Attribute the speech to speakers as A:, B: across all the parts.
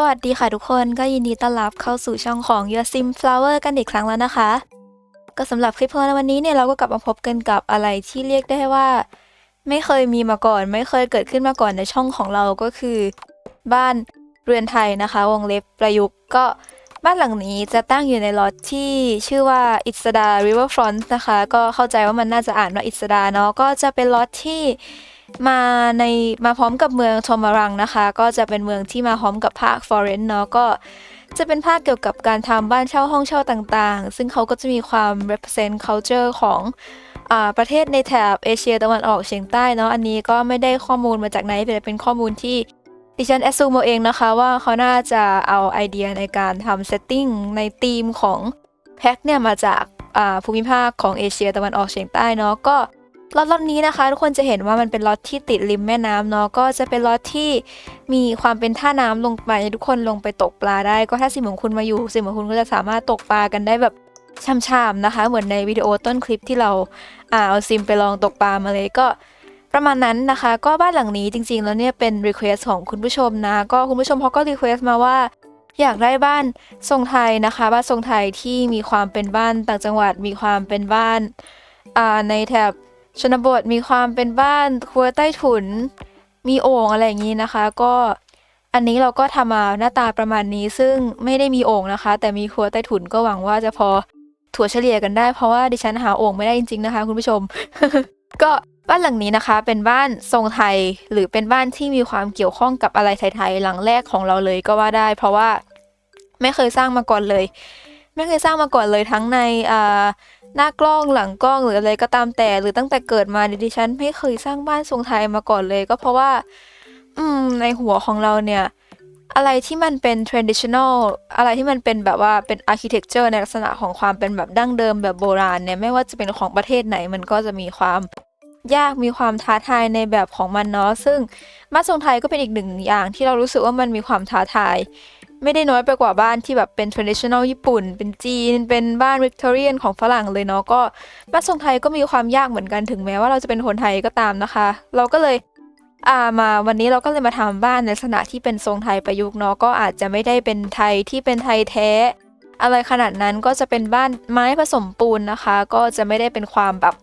A: สวัสดีค่ะทุกคนก็ยินดีต้อนรับเข้าสู่ช่องของ Your Sim Flower กันอีกครั้งแล้วนะคะ ก็สำหรับคลิปในวันนี้เนี่ยเราก็กลับมาพบกันกับอะไรที่เรียกได้ว่า ไม่เคยมีมาก่อน ไม่เคยเกิดขึ้นมาก่อนในช่องของเราก็คือ บ้านเรือนไทยนะคะ วงเล็บประยุกต์ก็บ้านหลังนี้จะตั้งอยู่ในล็อตที่ชื่อว่าอิสดา Riverfront นะคะ ก็เข้าใจว่ามันน่าจะอ่านว่าอิสดาเนาะก็จะเป็นล็อตที่ มาในมาพร้อมกับเมืองโทมารังนะคะ ก็จะเป็นเมืองที่มาพร้อมกับภาคฟอเรนเนาะก็จะเป็นภาคเกี่ยวกับการทำบ้านเช่าห้องเช่าต่างๆ ซึ่งเขาก็จะมีความ represent culture ของอประเทศในแถบเอเชียตะวันออกเฉียงใต้เนาะอันนี้ก็ไม่ได้ข้อมูลมาจากไหนแต่เป็นข้อมูลที่ดิฉันแอสซูมเอาเองนะคะว่าเขาน่าจะเอาไอเดียในการทำเซตติ้งในธีมของแพ็คเนี่ยมาจากภูมิภาคของเอเชียตะวันออกเฉียงใต้เนาะก็ ล็อตล็อตนี้นะคะทุกคนจะเห็นว่ามันเป็นล็อตที่ติดริมแม่น้ำเนาะก็จะเป็นล็อตที่มีความเป็นท่าน้ำลงไปทุกคนลงไปตกปลาได้ ก็ถ้าสิมของคุณมาอยู่สิมของคุณก็จะสามารถตกปลากันได้แบบช่ำๆนะคะ เหมือนในวิดีโอต้นคลิปที่เราอาเอาซิมไปลองตกปลามาเลยก็ประมาณนั้นนะคะ ก็บ้านหลังนี้จริง ๆ แล้วเนี่ยเป็นรีเควสของคุณผู้ชมนะ ก็คุณผู้ชมเขาก็รีเควสมาว่าอยากได้บ้านทรงไทยนะคะ บ้านทรงไทยที่มีความเป็นบ้านต่างจังหวัดมีความเป็นบ้านในแถบ ชนบทมีความเป็นบ้านครัวใต้ถุน มีโอ่งอะไรอย่างนี้นะคะ ก็อันนี้เราก็ทำมาหน้าตาประมาณนี้ซึ่งไม่ได้มีโอ่งนะคะ แต่มีครัวใต้ถุนก็หวังว่าจะพอถั่วเฉลี่ยกันได้เพราะว่าดิฉันหาโอ่งไม่ได้จริงๆนะคะ คุณผู้ชม ก็บ้านหลังนี้นะคะ เป็นบ้านทรงไทยหรือเป็นบ้านที่มีความเกี่ยวข้องกับอะไรไทยๆหลังแรกของเราเลยก็ว่าได้ เพราะว่าไม่เคยสร้างมาก่อนเลย ไม่เคยสร้างมาก่อนเลยทั้งในอ่า หน้ากล้องหลังกล้องหรืออะไรก็ตามแต่หรือตั้งแต่เกิดมาดิฉันไม่เคยสร้างบ้านทรงไทยมาก่อนเลย ก็เพราะว่า อืม ในหัวของเราเนี่ย อะไรที่มันเป็น traditional อะไรที่มันเป็นแบบว่าเป็น architecture ในลักษณะของความเป็นแบบดั้งเดิมแบบโบราณเนี่ยไม่ว่าจะเป็นของประเทศไหนมันก็จะมีความยากมีความท้าทายในแบบของมันเนาะซึ่งบ้านทรงไทยก็เป็นอีกหนึ่งอย่างที่เรารู้สึกว่ามันมีความท้าทาย ไม่ได้น้อยไปกว่าบ้านที่แบบเป็น traditional ญี่ปุ่น เป็นจีน เป็นบ้าน Victorian ของฝรั่งเลยเนาะก็บ้านทรงไทยก็มีความยากเหมือนกันถึงแม้ว่าเราจะเป็นคนไทยก็ตามนะคะ เราก็เลยอ่ามาวันนี้เราก็เลยมาทำบ้านในลักษณะที่เป็นทรงไทยประยุกต์เนาะก็อาจจะไม่ได้เป็นไทยที่เป็นไทยแท้ อะไรขนาดนั้นก็จะเป็นบ้านไม้ผสมปูนนะคะ ก็จะไม่ได้เป็นความแบบ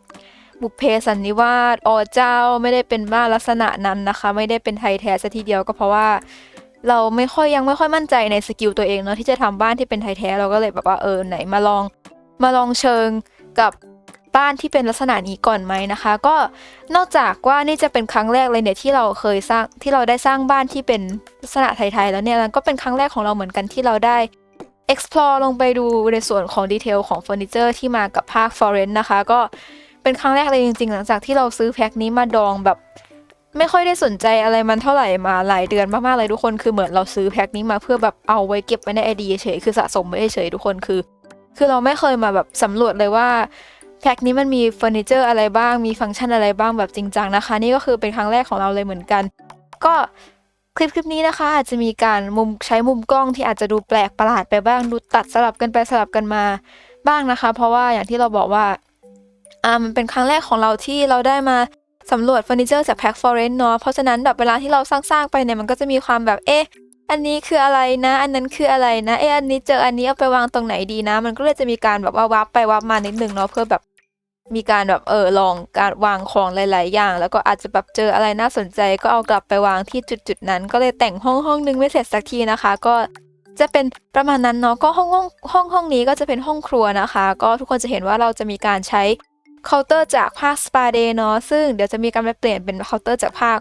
A: บุพเพสันนิวาสอเจ้าไม่ได้เป็นบ้านลักษณะนั้นนะคะ ไม่ได้เป็นไทยแท้ซะทีเดียวก็เพราะว่า เราไม่ค่อยยังไม่ค่อยมั่นใจในสกิลตัวเองเนาะที่จะทำบ้านที่เป็นไทยแท้เราก็เลยแบบว่าเออไหนมาลองมาลองเชิงกับบ้านที่เป็นลักษณะนี้ก่อนไหมนะคะ ก็นอกจากว่านี่จะเป็นครั้งแรกเลยเนี่ยที่เราเคยสร้างที่เราได้สร้างบ้านที่เป็นลักษณะไทยๆแล้วเนี่ยก็เป็นครั้งแรกของเราเหมือนกันที่เราได้ explore ลงไปดูในส่วนของดีเทลของเฟอร์นิเจอร์ที่มากับภาค Foreign นะคะ ก็เป็นครั้งแรกเลยจริงๆ หลังจากที่เราซื้อแพ็คนี้มาดองแบบ ไม่ค่อยได้สนใจอะไรมันเท่าไหร่มาหลายเดือนมากๆเลยทุกคนคือเหมือนเราซื้อแพ็คนี้มาเพื่อแบบเอาไว้เก็บไว้ในไอดีเฉยคือสะสมไว้เฉยทุกคนคือ คือเราไม่เคยมาแบบสำรวจเลยว่าแพ็คนี้มันมีเฟอร์นิเจอร์อะไรบ้างมีฟังก์ชันอะไรบ้างแบบจริงจังนะคะ นี่ก็คือเป็นครั้งแรกของเราเลยเหมือนกัน ก็คลิปคลิปนี้นะคะอาจจะมีการมุมใช้มุมกล้องที่อาจจะดูแปลกประหลาดไปบ้างดูตัดสลับกันไปสลับกันมาบ้างนะคะ เพราะว่าอย่างที่เราบอกว่าอ่ามันเป็นครั้งแรกของเราที่เราได้มา สำรวจเฟอร์นิเจอร์จากแพ็คฟอเรนเนาะเพราะฉะนั้นแบบเวลาที่เราสร้างๆไปเนี่ยมันก็จะมีความแบบเอ๊ะอันนี้คืออะไรนะ อันนั้นคืออะไรนะเอ๊ะอันนี้เจออันนี้เอาไปวางตรงไหนดีนะ มันก็เลยจะมีการแบบว่าวับไปวับมานิดนึงเนาะเพื่อแบบมีการแบบเออลองการวางของหลาย ๆ อย่าง แล้วก็อาจจะแบบเจออะไรน่าสนใจ ก็เอากลับไปวางที่จุด ๆ นั้น ก็เลยแต่งห้องห้องนึงไม่เสร็จสักทีนะคะ ก็จะเป็นประมาณนั้นเนาะก็ห้องห้องห้องห้องนี้ก็จะเป็นห้องครัวนะคะ ก็ทุกคนจะเห็นว่าเราจะมีการใช้ เคาน์เตอร์จากภาคสปาเดเนาะซึ่งเดี๋ยวจะมีการไปเปลี่ยนเป็นเคาน์เตอร์จากภาค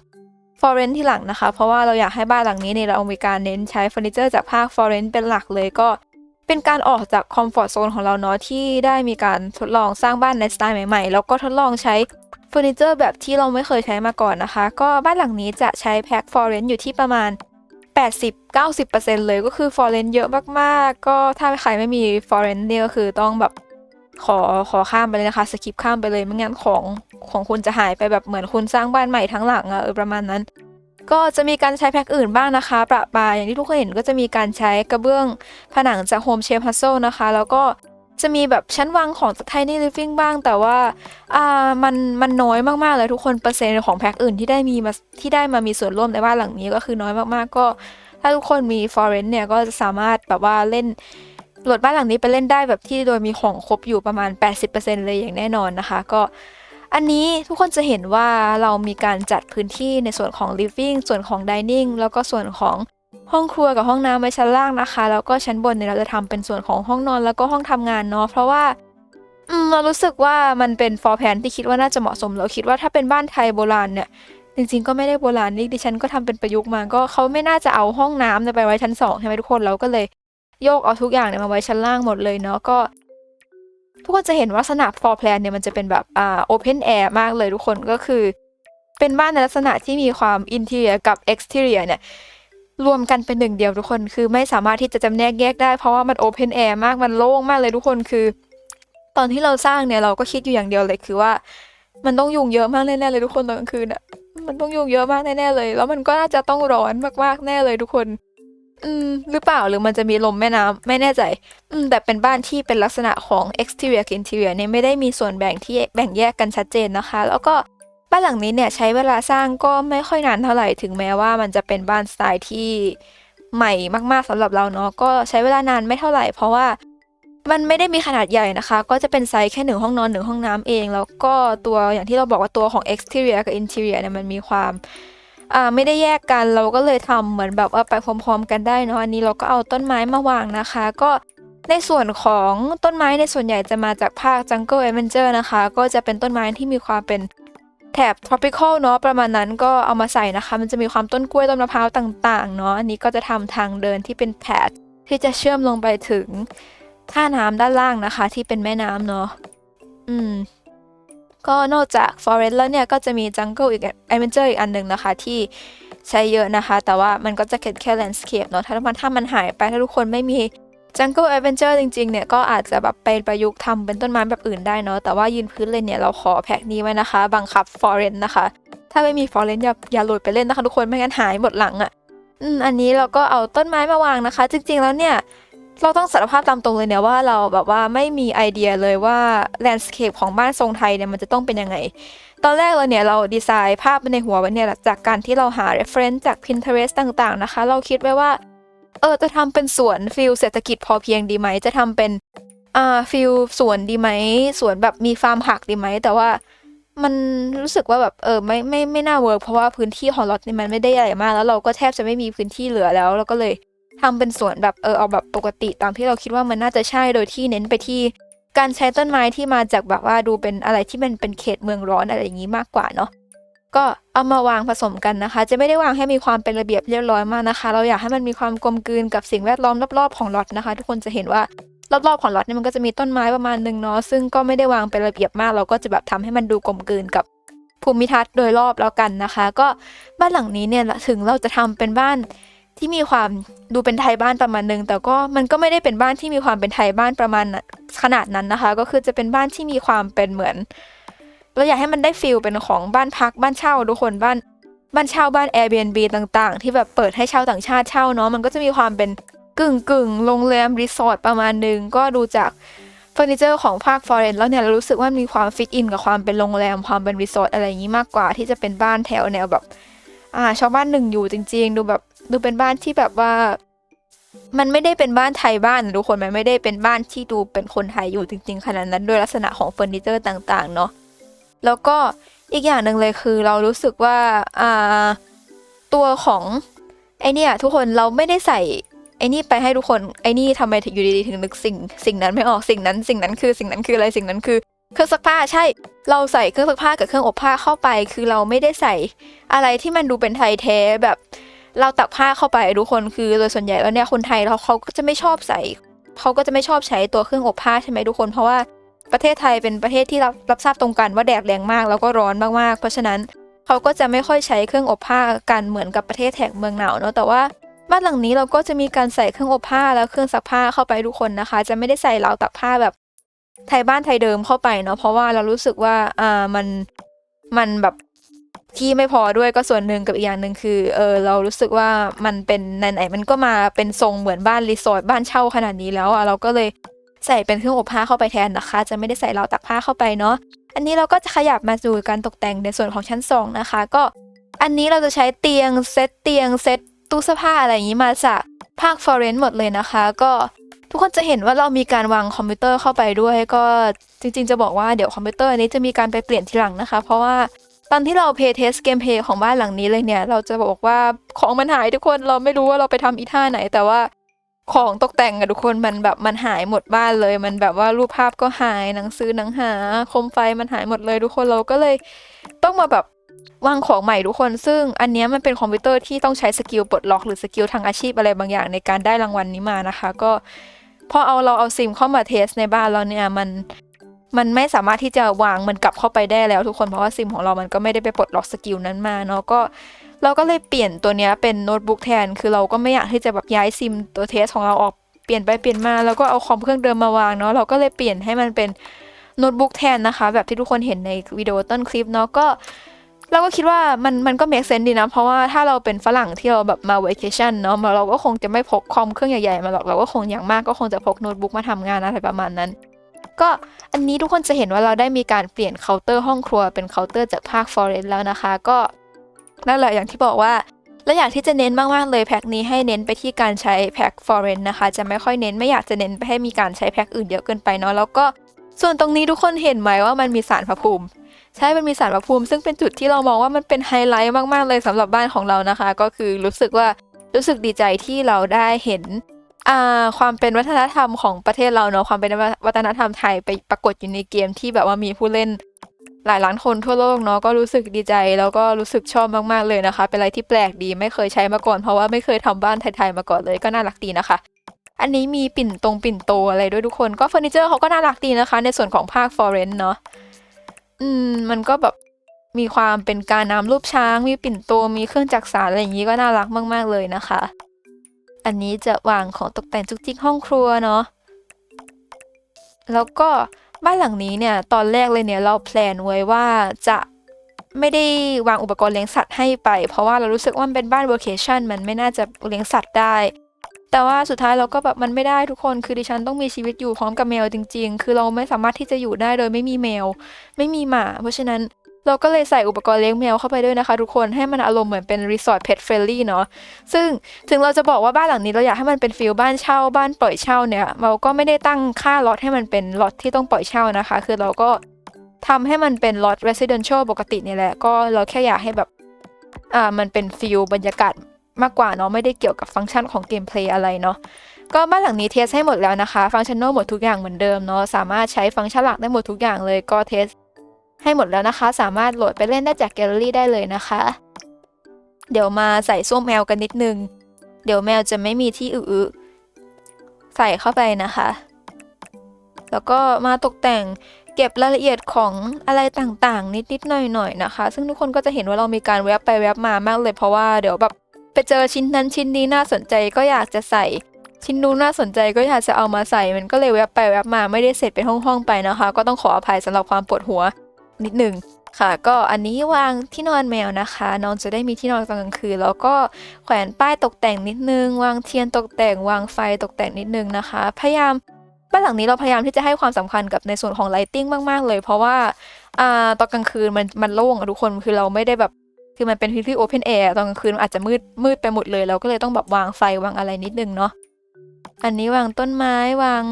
A: ฟอร์เรนที่หลังนะคะ เพราะว่าเราอยากให้บ้านหลังนี้เนี่ยเรามีการเน้นใช้เฟอร์นิเจอร์จากภาคฟอร์เรนเป็นหลักเลยก็เป็นการออกจากคอมฟอร์ทโซนของเราเนาะที่ได้มีการทดลองสร้างบ้านในสไตล์ใหม่ๆ แล้วก็ทดลองใช้เฟอร์นิเจอร์แบบที่เราไม่เคยใช้มาก่อนนะคะ ก็บ้านหลังนี้จะใช้แพ็คฟอร์เรนอยู่ที่ประมาณ 80-90%เลยก็คือฟอร์เรนเยอะมากๆ ก็ถ้าใครไม่มีฟอร์เรนเนี่ยก็คือต้องแบบ ขอขอข้ามไปเลยนะคะสคิปข้ามไปเลยไม่งั้นของของคุณจะหายไปแบบเหมือนคุณสร้างบ้านใหม่ทั้งหลังอะเออประมาณนั้น ก็จะมีการใช้แพ็คอื่นบ้างนะคะ ประปายอย่างที่ทุกคนเห็นก็จะมีการใช้กระเบื้องผนังจากโฮมเชฟฮัสโซนะคะ แล้วก็จะมีแบบชั้นวางของจากไทนี่ลิฟ i ิ g บ้าง แต่ว่าอ่ามันมันน้อยมากๆเลยทุกคนเปอร์เซ็นต์ของแพ็คอื่นที่ได้มีมาที่ได้มามีส่วนร่วมในบ้านหลังนี้ก็คือน้อยมากๆก็ ถ้าทุกคนมี f o r e n เนี่ยก็จะสามารถแบบว่าเล่น โหลดบ้านหลังนี้ไปเล่นได้แบบที่โดยมีของครบอยู่ประมาณ 80%เลยอย่างแน่นอนนะคะ ก็อันนี้ทุกคนจะเห็นว่าเรามีการจัดพื้นที่ในส่วนของ living ส่วนของ dining แล้วก็ส่วนของห้องครัวกับห้องน้ำไว้ชั้นล่างนะคะ แล้วก็ชั้นบนเนี่ยเราจะทำเป็นส่วนของห้องนอนแล้วก็ห้องทำงานเนาะเพราะว่าเรารู้สึกว่ามันเป็น for plan ที่คิดว่าน่าจะเหมาะสมเราคิดว่าถ้าเป็นบ้านไทยโบราณเนี่ยจริงๆก็ไม่ได้โบราณนี่ดิฉันก็ทำเป็นประยุกต์มาก็เขาไม่น่าจะเอาห้องน้ำไปไว้ชั้นสองใช่ไหมทุกคนเราก็เลย โยกเอาทุกอย่างเนี่ยมาไว้ชั้นล่างหมดเลยเนาะก็ทุกคนจะเห็นว่าลักษณะ floor plan เนี่ยมันจะเป็นแบบอ่า open air มากเลยทุกคนก็คือ เป็นบ้านในลักษณะที่มีความ interior กับ exterior เนี่ยรวมกันเป็นหนึ่งเดียวทุกคนคือไม่สามารถที่จะจำแนกแยกได้เพราะว่ามัน open air มากมันโล่งมากเลยทุกคนคือ ตอนที่เราสร้างเนี่ยเราก็คิดอยู่อย่างเดียวเลยคือว่า มันต้องยุงเยอะมากแน่ๆเลยทุกคนตอนกลางคืนอะมันต้องยุงเยอะมากแน่ๆเลย แล้วมันก็น่าจะต้องร้อนมากๆแน่เลยทุกคน อืมหรือเปล่าหรือมันจะมีลมแม่น้ำไม่แน่ใจ อืมแต่เป็นบ้านที่เป็นลักษณะของ exterior กับ interior เนี่ยไม่ได้มีส่วนแบ่งที่แบ่งแยกกันชัดเจนนะคะ แล้วก็บ้านหลังนี้เนี่ยใช้เวลาสร้างก็ไม่ค่อยนานเท่าไหร่ถึงแม้ว่ามันจะเป็นบ้านสไตล์ที่ใหม่มากๆสำหรับเราเนาะก็ใช้เวลานานไม่เท่าไหร่ เพราะว่ามันไม่ได้มีขนาดใหญ่นะคะ ก็จะเป็นไซส์แค่หนึ่งห้องนอนหนึ่งห้องน้ำเอง แล้วก็ตัวอย่างที่เราบอกว่าตัวของ exterior กับ interior เนี่ยมันมีความ อ่าไม่ได้แยกกันเราก็เลยทำเหมือนแบบว่าไปพร้อม ๆ กันได้เนาะอันนี้เราก็เอาต้นไม้มาวางนะคะ ก็ในส่วนของต้นไม้ในส่วนใหญ่จะมาจากภาค Jungle Adventure นะคะ ก็จะเป็นต้นไม้ที่มีความเป็นแถบ tropical เนาะประมาณนั้นก็เอามาใส่นะคะ มันจะมีความต้นกล้วยต้นมะพร้าวต่างๆเนาะอันนี้ก็จะทำทางเดินที่เป็นแพทที่จะเชื่อมลงไปถึงท่าน้ำด้านล่างนะคะ ที่เป็นแม่น้ำเนาะอืม ก็นอกจาก forest แล้วเนี่ยก็จะมี jungle อีก adventure อีกอันหนึ่งนะคะ ที่ใช้เยอะนะคะ แต่ว่ามันก็จะเป็นแค่ landscape เนาะถ้ามันถ้ามันหายไปถ้าทุกคนไม่มี jungle adventure จริงๆ เนี่ย ก็อาจจะแบบไปประยุกต์ทำเป็นต้นไม้แบบอื่นได้เนาะแต่ว่ายืนพื้นเลยเนี่ย เราขอแพ็กนี้ไว้นะคะ บังคับ forest นะคะ ถ้าไม่มี forest อย่าอย่าโหลดไปเล่นนะคะทุกคนไม่งั้นหายหมดหลังอะ่ะอันนี้เราก็เอาต้นไม้มาวางนะคะ จริงๆแล้วเนี่ย เราต้องสารภาพตามตรงเลยเนี่ยว่าเราแบบว่าไม่มีไอเดียเลยว่าแลนด์สเคปของบ้านทรงไทยเนี่ยมันจะต้องเป็นยังไง ตอนแรกเราเนี่ยเราดีไซน์ภาพในหัวไว้เนี่ยจากการที่เราหา reference จาก Pinterest ต่างๆนะคะ เราคิดไว้ว่าเออจะทำเป็นสวนฟิลเศรษฐกิจพอเพียงดีไหม จะทำเป็นอ่าฟิลสวนดีไหมสวนแบบมีฟาร์มผักดีไหม แต่ว่ามันรู้สึกว่าแบบเออไม่ไม่ไม่น่าเวิร์กเพราะว่าพื้นที่ของล็อตนี่มันไม่ได้ใหญ่มาก แล้วเราก็แทบจะไม่มีพื้นที่เหลือแล้วเราก็เลย ทำเป็นสวนแบบเออเอาแบบปกติตามที่เราคิดว่ามันน่าจะใช่โดยที่เน้นไปที่การใช้ต้นไม้ที่มาจากแบบว่าดูเป็นอะไรที่มันเป็นเขตเมืองร้อนอะไรอย่างนี้มากกว่าเนาะก็เอามาวางผสมกันนะคะ จะไม่ได้วางให้มีความเป็นระเบียบเรียบร้อยมากนะคะ เราอยากให้มันมีความกลมกลืนกับสิ่งแวดล้อมรอบๆของล็อตนะคะ ทุกคนจะเห็นว่ารอบๆของล็อตเนี่ยมันก็จะมีต้นไม้ประมาณหนึ่งเนาะซึ่งก็ไม่ได้วางเป็นระเบียบมาก เราก็จะแบบทำให้มันดูกลมกลืนกับภูมิทัศน์โดยรอบแล้วกันนะคะ ก็บ้านหลังนี้เนี่ยถึงเราจะทำเป็นบ้าน ที่มีความดูเป็นไทยบ้านประมาณนึง แต่ก็มันก็ไม่ได้เป็นบ้านที่มีความเป็นไทยบ้านประมาณขนาดนั้นนะคะ ก็คือจะเป็นบ้านที่มีความเป็นเหมือน เราอยากให้มันได้ฟิลเป็นของบ้านพักบ้านเช่าทุกคนบ้านบ้านเช่าบ้าน Airbnb ต่าง ๆ ที่แบบเปิดให้เช่าต่างชาติเช่าเนาะมันก็จะมีความเป็นกึ่งกึ่งโรงแรมรีสอร์ทประมาณนึงก็ดูจากเฟอร์นิเจอร์ของภาคฟอร์เรนแล้วเนี่ยเรารู้สึกว่ามีความฟิตอินกับความเป็นโรงแรมความเป็นรีสอร์ทอะไรอย่างนี้มากกว่า ที่จะเป็นบ้านแถวแนวแบบอ่าชาวบ้านหนึ่งอยู่จริง ๆ ดูแบบ ดูเป็นบ้านที่แบบว่า มันไม่ได้เป็นบ้านไทยบ้านทุกคนมันไม่ได้เป็นบ้านที่ดูเป็นคนไทยอยู่จริง ๆขนาดนั้นด้วยลักษณะของเฟอร์นิเจอร์ต่างๆ เนาะแล้วก็อีกอย่างหนึ่งเลยคือเรารู้สึกว่าอ่าตัวของไอเนี่ยทุกคนเราไม่ได้ใส่ไอ้นี่ไปให้ทุกคนไอ้นี่ทำไมถึงอยู่ดีๆถึงนึกสิ่ง สิ่งนั้นไม่ออกสิ่งนั้น สิ่งนั้นคือสิ่งนั้นคืออะไรสิ่งนั้นคือ เครื่องซักผ้าใช่ เราใส่เครื่องซักผ้ากับเครื่องอบผ้าเข้าไป คือเราไม่ได้ใส่อะไรที่มันดูเป็นไทยแท้แบบ เราตักผ้าเข้าไปทุกคนคือโดยส่วนใหญ่แล้วเนี่ยคนไทยเราเขาก็จะไม่ชอบใส่เขาก็จะไม่ชอบใช้ตัวเครื่องอบผ้าใช่ไหมทุกคน เพราะว่าประเทศไทยเป็นประเทศที่รับรับทราบตรงกันว่าแดดแรงมากแล้วก็ร้อนมากๆ เพราะฉะนั้นเขาก็จะไม่ค่อยใช้เครื่องอบผ้ากันเหมือนกับประเทศแถบเมืองหนาวเนาะแต่ว่าบ้านหลังนี้เราก็จะมีการใส่เครื่องอบผ้าแล้วเครื่องซักผ้าเข้าไปทุกคนนะคะ จะไม่ได้ใส่ราวตักผ้าแบบไทยบ้านไทยเดิมเข้าไปเนาะเพราะว่าเรารู้สึกว่าอ่ามันมันแบบ ที่ไม่พอด้วยก็ส่วนหนึ่งกับอีกอย่างหนึ่งคือเออเรารู้สึกว่ามันเป็นไหนๆมันก็มาเป็นทรงเหมือนบ้านรีสอร์ทบ้านเช่าขนาดนี้แล้วอะเราก็เลยใส่เป็นเครื่องอบผ้าเข้าไปแทนนะคะ จะไม่ได้ใส่ราวตักผ้าเข้าไปเนาะอันนี้เราก็จะขยับมาดูการตกแต่งในส่วนของชั้นสองนะคะ ก็อันนี้เราจะใช้เตียงเซตเตียงเซตตู้เสื้อผ้าอะไรอย่างนี้มาจากภาค f o r e n หมดเลยนะคะ ก็ทุกคนจะเห็นว่าเรามีการวางคอมพิวเตอร์เข้าไปด้วยก็จริง ๆ จะบอกว่าเดี๋ยวคอมพิวเตอร์อันนี้จะมีการไปเปลี่ยนทีหลังนะคะ เพราะว่า อนที่เราเพย์เทสเกมเพย์ของบ้านหลังนี้เลยเนี่ย เราจะบอกว่าของมันหายทุกคนเราไม่รู้ว่าเราไปทำอีท่าไหน แต่ว่าของตกแต่งอะทุกคนมันแบบมันหายหมดบ้านเลย มันแบบว่ารูปภาพก็หายหนังสือหนังหาโคมไฟมันหายหมดเลยทุกคนเราก็เลยต้องมาแบบวางของใหม่ทุกคน ซึ่งอันนี้มันเป็นคอมพิวเตอร์ที่ต้องใช้สกิลปลดล็อกหรือสกิลทางอาชีพอะไรบางอย่างในการได้รางวัลนี้มานะคะ ก็พอเอาเราเอาซิมเข้ามาเทสในบ้านเราเนี่ยมัน มันไม่สามารถที่จะวางมันกลับเข้าไปได้แล้วทุกคนเพราะว่าซิมของเรามันก็ไม่ได้ไปปลดล็อกสกิลนั้นมาเนาะก็เราก็เลยเปลี่ยนตัวเนี้ยเป็นโน้ตบุ๊กแทน คือเราก็ไม่อยากที่จะแบบย้ายซิมตัวเทสของเราออกเปลี่ยนไปเปลี่ยนมาแล้วก็เอาคอมเครื่องเดิมมาวางเนาะเราก็เลยเปลี่ยนให้มันเป็นโน้ตบุ๊กแทนนะคะ แบบที่ทุกคนเห็นในวิดีโอต้นคลิปเนาะก็เราก็คิดว่ามันมันก็เมคเซนดีนะ เพราะว่าถ้าเราเป็นฝรั่งที่เราแบบมาเวกชั่นเนาะเราก็คงจะไม่พกคอมเครื่องใหญ่ๆมาหรอกเราก็คงอย่างมากก็คงจะพกโน้ตบุ๊กมาทำงานอะไรประมาณนั้น ก็อันนี้ทุกคนจะเห็นว่าเราได้มีการเปลี่ยนเคาน์เตอร์ห้องครัวเป็นเคาน์เตอร์จากภาค Forest แล้วนะคะ ก็นั่นแหละอย่างที่บอกว่าและอยากที่จะเน้นมากๆเลยแพ็คนี้ให้เน้นไปที่การใช้แพ็ค foreign นะคะ จะไม่ค่อยเน้นไม่อยากจะเน้นไปให้มีการใช้แพ็คอื่นเยอะเกินไปเนาะแล้วก็ส่วนตรงนี้ทุกคนเห็นไหมว่ามันมีสารพระภูมิ ใช่มันมีสารพระภูมิ ซึ่งเป็นจุดที่เรามองว่ามันเป็นไฮไลท์มากๆเลยสำหรับบ้านของเรานะคะ ก็คือรู้สึกว่ารู้สึกดีใจที่เราได้เห็น ความเป็นวัฒนธรรมของประเทศเราเนาะความเป็นวัฒนธรรมไทยไปปรากฏอยู่ในเกมที่แบบว่ามีผู้เล่นหลายล้านคนทั่วโลกเนาะก็รู้สึกดีใจ แล้วก็รู้สึกชอบมากๆเลยนะคะ เป็นอะไรที่แปลกดีไม่เคยใช้มาก่อน เพราะว่าไม่เคยทำบ้านไทยๆมาก่อนเลยก็น่ารักดีนะคะ อันนี้มีปิ่นตรงปิ่นโตอะไรด้วยทุกคนก็เฟอร์นิเจอร์เขาก็น่ารักดีนะคะ ในส่วนของภาคฟอร์เรนเนาะอืมมันก็แบบมีความเป็นการนำรูปช้าง มีปิ่นโตมีเครื่องจักสานอะไรอย่างนี้ก็น่ารักมาก ๆเลยนะคะ อันนี้จะวางของตกแต่งจุกจิกห้องครัวเนาะแล้วก็บ้านหลังนี้เนี่ยตอนแรกเลยเนี่ยเราแพลนไว้ว่าจะไม่ได้วางอุปกรณ์เลี้ยงสัตว์ให้ไป เพราะว่าเรารู้สึกว่ามันเป็นบ้านเวอร์เคชั่นมันไม่น่าจะเลี้ยงสัตว์ได้ แต่ว่าสุดท้ายเราก็แบบมันไม่ได้ทุกคน คือดิฉันต้องมีชีวิตอยู่พร้อมกับแมวจริง ๆ คือเราไม่สามารถที่จะอยู่ได้โดยไม่มีแมว ไม่มีหมา เพราะฉะนั้น เราก็เลยใส่อุปกรณ์เลี้ยงแมวเข้าไปด้วยนะคะ ทุกคนให้มันอารมณ์เหมือนเป็นรีสอร์ทเพ t เฟรนลี่เนาะซึ่งถึงเราจะบอกว่าบ้านหลังนี้เราอยากให้มันเป็นฟิลบ้านเช่าบ้านปล่อยเช่าเนี่ยเราก็ไม่ได้ตั้งค่าล็อตให้มันเป็นล็อตที่ต้องปล่อยเช่านะคะ คือเราก็ทำให้มันเป็นล็อต residential ปกตินี่แหละ ก็เราแค่อยากให้แบบอ่ามันเป็นฟิลบรรยากาศมากกว่าเนาะไม่ได้เกี่ยวกับฟังก์ชันของเกมเพลย์อะไรเนาะก็บ้านหลังนี้เทสให้หมดแล้วนะคะ ฟังก์ชันโนหมดทุกอย่างเหมือนเดิมเนาะสามารถใช้ฟังก์ชันหลักได้หมดทุกอย่างเลยก็เทส ให้หมดแล้วนะคะ สามารถโหลดไปเล่นได้จากแกลเลอรี่ได้เลยนะคะ เดี๋ยวมาใส่ส้วมแมวกันนิดนึง เดี๋ยวแมวจะไม่มีที่อือใส่เข้าไปนะคะ แล้วก็มาตกแต่งเก็บรายละเอียดของอะไรต่างๆ นิดๆหน่อยๆนะคะ ซึ่งทุกคนก็จะเห็นว่าเรามีการแวบไปแวบมามากเลยเพราะว่าเดี๋ยวแบบไปเจอชิ้นนั้นชิ้นนี้น่าสนใจก็อยากจะใส่ ชิ้นนู้นน่าสนใจก็อยากจะเอามาใส่ มันก็เลยแวบไปแวบมาไม่ได้เสร็จเป็นห้องๆไปนะคะ ก็ต้องขออภัยสำหรับความปวดหัว นิดหนึ่งค่ะ ก็อันนี้วางที่นอนแมวนะคะ น้องจะได้มีที่นอนตอนกลางคืน แล้วก็แขวนป้ายตกแต่งนิดนึง วางเทียนตกแต่ง วางไฟตกแต่งนิดนึงนะคะ พยายามบ้านหลังนี้เราพยายามที่จะให้ความสำคัญกับในส่วนของไลติ้งมาก ๆ เลย เพราะว่าอ่าตอนกลางคืนมันมันโล่งทุกคนคือเราไม่ได้แบบคือมันเป็นพื้นที่โอเพนแอร์ตอนกลางคืนมันอาจจะมืดมืดไปหมดเลย เราก็เลยต้องแบบวางไฟวางอะไรนิดนึงเนาะอันนี้วางต้นไม้วาง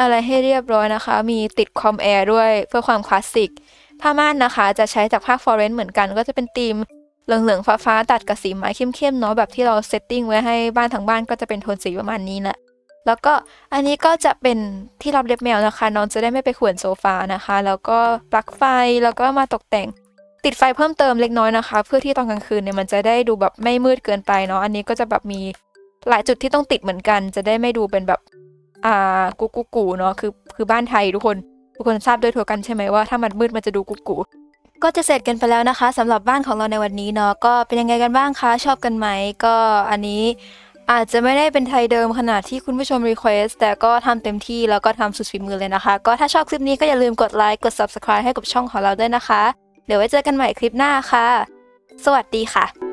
A: อะไรให้เรียบร้อยนะคะ มีติดคอมแอร์ด้วยเพื่อความคลาสสิก ผ้าม่านนะคะ จะใช้จากภาคฟอร์เรนต์เหมือนกันก็จะเป็นธีมเหลืองๆฟ้าๆตัดกับสีไม้เข้มๆเนาะแบบที่เราเซตติ้งไว้ให้บ้านทั้งบ้านก็จะเป็นโทนสีประมาณนี้แหละแล้วก็อันนี้ก็จะเป็นที่รับเล็บแมวนะคะน้องจะได้ไม่ไปข่วนโซฟานะคะ แล้วก็ปลั๊กไฟแล้วก็มาตกแต่ง ติดไฟเพิ่มเติมเล็กน้อยนะคะ เพื่อที่ตอนกลางคืนเนี่ยมันจะได้ดูแบบไม่มืดเกินไปเนาะอันนี้ก็จะแบบมีหลายจุดที่ต้องติดเหมือนกัน จะได้ไม่ดูเป็นแบบอ่ากุ๊กกุ๊กกูเนาะคือคือบ้านไทยทุกคน ทุกคนทราบด้วยทั่วกันใช่ไหมว่าถ้ามันมืดมันจะดูกุ๊กกูก็จะเสร็จกันไปแล้วนะคะสำหรับบ้านของเราในวันนี้เนาะก็เป็นยังไงกันบ้างคะชอบกันไหมก็อันนี้อาจจะไม่ได้เป็นไทยเดิมขนาดที่คุณผู้ชมรีเควสแต่ก็ทำเต็มที่แล้วก็ทำสุดฝีมือเลยนะคะ ก็ถ้าชอบคลิปนี้ก็อย่าลืมกดไลค์กด subscribe ให้กับช่องของเราด้วยนะคะ เดี๋ยวไว้เจอกันใหม่คลิปหน้าค่ะ สวัสดีค่ะ